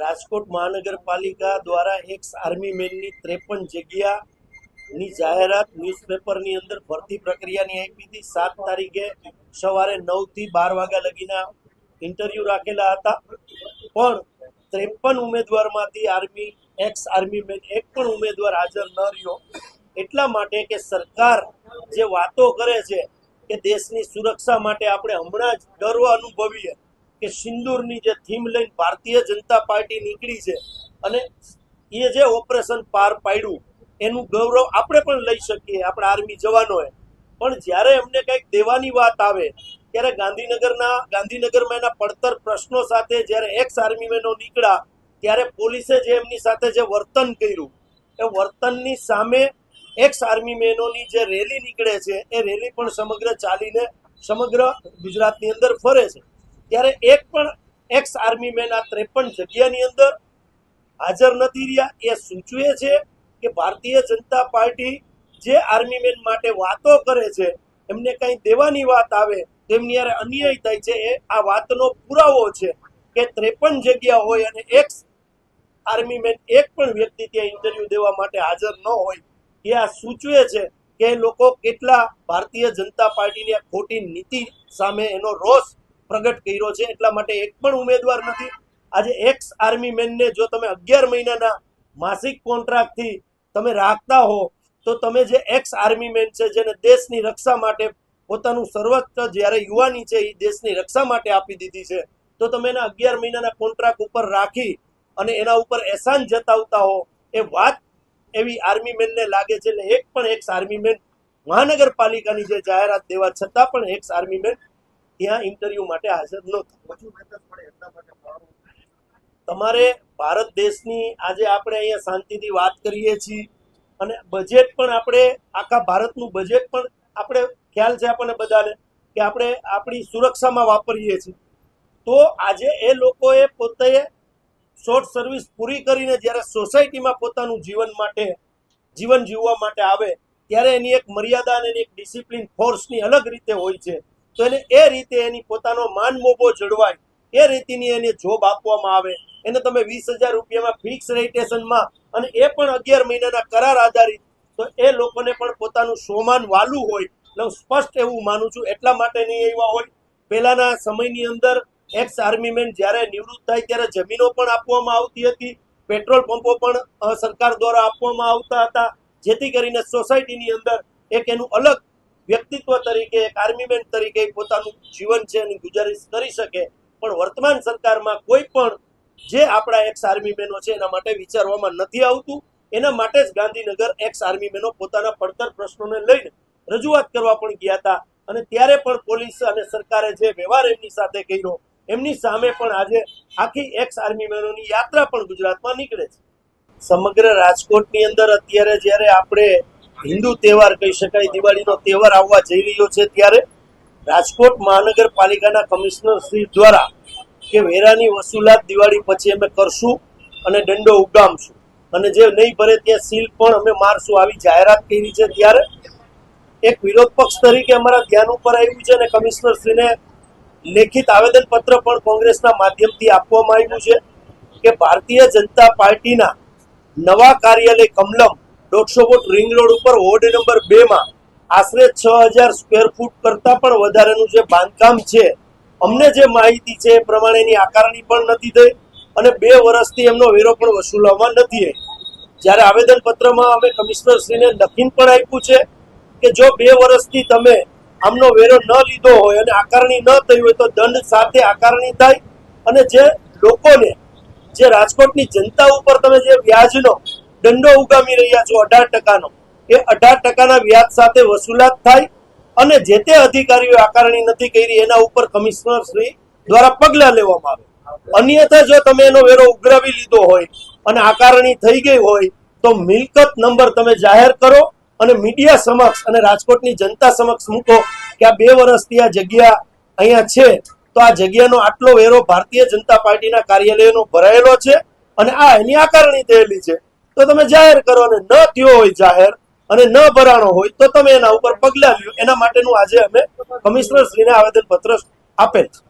રાજકોટ મહાનગરપાલિકા દ્વારા x army મેનની ત્રેપન જગ્યાની જાહેરાત ન્યૂઝપેપરની અંદર ભરતી પ્રક્રિયાની આપી હતી. સાત તારીખે સવારે નવથી બાર વાગ્યા લગીના ઇન્ટરવ્યૂ રાખેલા હતા. પણ ત્રેપન ઉમેદવારમાંથી આર્મી એક્સ આર્મી મેન એક પણ ઉમેદવાર હાજર ન રહ્યો. એટલા માટે કે સરકાર જે વાતો કરે છે કે દેશની સુરક્ષા માટે આપણે હમણાં જ ગર્વ અનુભવીએ. કે સિંદૂરની જે થીમ લઈને ભારતીય જનતા પાર્ટી નીકળી છે અને એ જે ઓપરેશન પાર પાડ્યું, એનું ગૌરવ આપણે પણ લઈ શકીએ, આપણા આર્મી જવાનોએ. પણ જ્યારે એમને કંઈક દેવાની વાત આવે, ત્યારે ગાંધીનગરના, ગાંધીનગરમાં એના પડતર પ્રશ્નો સાથે જ્યારે એક્સ આર્મીમેનો નીકળ્યા, ત્યારે પોલીસે જે એમની સાથે જે વર્તન કર્યું, એ વર્તનની સામે એક્સ આર્મીમેનોની જે રેલી નીકળે છે, એ રેલી પણ સમગ્ર ચાલીને, સમગ્ર ગુજરાતની અંદર ફરે છે. ત્યારે એક પણ એક્સ આર્મી મેન આ ત્રેપન જગ્યાની અંદર હાજર નથી રહ્યા. એ સૂચવે છે કે ભારતીય જનતા પાર્ટી જે આર્મી મેન માટે વાતો કરે છે, એમને કંઈ દેવાની વાત આવે, તેમની યારે અન્યાય થાય છે, એ આ વાતનો પુરાવો છે કે ત્રેપન જગ્યા હોય અને એક્સ આર્મી મેન એક પણ વ્યક્તિ ત્યાં ઇન્ટરવ્યુ દેવા માટે હાજર ન હોય. એ આ સૂચવે છે કે લોકો કેટલા ભારતીય જનતા પાર્ટીની ખોટી નીતિ સામે એનો રોષ પ્રગટ કર્યો છે એટલા માટે એક પણ ઉમેદવાર નથી. આજે એક્સ આર્મી મેનને જો તમે અગિયાર મહિનાના માસિક કોન્ટ્રાક્ટથી તમે રાખતા હો, તો તમે જે એક્સ આર્મી મેન છે, જેને દેશની રક્ષા માટે પોતાનું સર્વત્ર જ્યારે યુવાની છે એ દેશની રક્ષા માટે આપી દીધી છે, તો તમે એના અગિયાર મહિનાના કોન્ટ્રાક્ટ ઉપર રાખી અને એના ઉપર એહસાન જતાવતા હો, એ વાત એવી આર્મી મેનને લાગે છે. એટલે એક પણ એક્સ આર્મી મેન મહાનગરપાલિકાની જે જાહેરાત દેવા છતાં પણ એક્સ આર્મી મેન ત્યાં ઇન્ટરવ્યુ માટે હાજર તમારે ભારત દેશની આજે આપણે અહીંયા શાંતિથી વાત કરીએ છીએ અને બજેટ પણ આપણે, આખા ભારતનું બજેટ પણ આપણે, ખ્યાલ છે આપણને બધાને, કે આપણે આપણી સુરક્ષામાં વાપરીએ છીએ. તો આજે એ લોકોએ પોતે શોર્ટ સર્વિસ પૂરી કરીને જ્યારે સોસાયટીમાં પોતાનું જીવન માટે, જીવન જીવવા માટે આવે, ત્યારે એની એક મર્યાદા અને એની એક ડિસિપ્લિન ફોર્સની અલગ રીતે હોય છે. તો એને એ રીતે એની પોતાનો માન મોભો જળવાય. એ રીતની એને જોબ આપવામાં આવે. એને તમે વીસ હજાર રૂપિયામાં ફિક્સ રેટેશનમાં અને એ પણ અગિયાર મહિનાના કરાર આધારિત, તો એ લોકોને પણ પોતાનું સોમાન વાલું હોય. એટલે હું સ્પષ્ટ એવું માનું છું, એટલા માટે નહીં એવા હોય. પહેલાના સમયની અંદર એક્સ આર્મીમેન જ્યારે નિવૃત્ત થાય ત્યારે જમીનો પણ આપવામાં આવતી હતી. પેટ્રોલ પંપો પણ સરકાર દ્વારા આપવામાં આવતા હતા. જેથી કરીને સોસાયટીની અંદર એક એનું અલગ વ્યક્તિત્વ તરીકે, એક આર્મીમેન તરીકે પોતાનું જીવન છે એની ગુજારિશ કરી શકે. પણ વર્તમાન સરકારમાં કોઈ પણ જે આપણા એક્સ આર્મીમેનો છે, એના માટે વિચારવામાં નથી આવતું. એના માટે જ ગાંધીનગર એક્સ આર્મીમેનો પોતાના પડતર પ્રશ્નોને લઈને રજૂઆત કરવા પણ ગયા હતા. અને ત્યારે પણ પોલીસ અને સરકારે જે વ્યવહાર એમની સાથે કર્યો, એમની સામે પણ આજે આખી એક્સ આર્મીમેનોની યાત્રા પણ ગુજરાતમાં નીકળે છે. સમગ્ર રાજકોટની અંદર અત્યારે જ્યારે આપણે હિન્દુ તહેવાર કહી શકાય, દિવાળીનો તહેવાર આવવા જઈ રહ્યો છે ત્યારે રાજકોટ મહાનગરપાલિકાના કમિશનર શ્રી દ્વારા કે વેરાની વસૂલાત દિવાળી પછી અમે કરશું અને દંડો ઉગામશું. અને જે નહીં ભરે ત્યાં સીલ પણ અમે મારશું. આવી જાહેરાત કરી છે ત્યારે એક વિરોધ પક્ષ તરીકે અમારા ધ્યાન ઉપર આવ્યું છે અને કમિશનર શ્રીને લેખિત આવેદન પત્ર પણ કોંગ્રેસના માધ્યમથી આપવામાં આવ્યું છે કે ભારતીય જનતા પાર્ટીના નવા કાર્યાલય કમલમ દોઢસો ફૂટ રિંગ રોડ ઉપર વોર્ડ નંબર બે માં આશરે છ હજાર સ્ક્વેર ફૂટ કરતા પણ વધારેનું જે બાંધકામ છે, અમને જે માહિતી છે એ પ્રમાણેની આકારણી પણ નથી થઈ અને બે વર્ષથી એમનો વેરો પણ વસૂલવામાં નથી જ્યારે આવેદન પત્રમાં અમે કમિશનર શ્રીને લખીને પણ આપ્યું છે કે જો બે વર્ષથી તમે આમનો વેરો ન લીધો હોય અને આકારણી ન થઈ હોય તો દંડ સાથે આકારણી થાય અને જે લોકોને, જે રાજકોટની જનતા ઉપર તમે જે વ્યાજનો દંડો ઉગામી રહ્યા છો અઢાર ટકાનો. એ અઢાર ટકાના વ્યાજ સાથે વસૂલાત થાય અને જે તે અધિકારીઓ આકારણી નથી કરી એના ઉપર કમિશનર શ્રી દ્વારા પગલાં લેવામાં આવે. અન્યથા જો તમે એનો વેરો ઉઘરાવી લીધો હોય અને આકારણી થઈ ગઈ હોય તો મિલકત નંબર તમે જાહેર કરો અને મીડિયા સમક્ષ અને રાજકોટની જનતા સમક્ષ મૂકો કે આ બે વર્ષથી આ જગ્યા અહીંયા છે. તો આ જગ્યાનો આટલો વેરો ભારતીય જનતા પાર્ટીના કાર્યાલયનો ભરાયેલો છે અને આ એની આકારણી થયેલી છે. તો તમે જાહેર કરો અને ન થયો હોય જાહેર અને ન ભરાણો હોય તો તમે એના ઉપર પગલાં લ્યો. એના માટેનું આજે અમે કમિશનર શ્રીને આવેદન પત્ર આપેલ છે.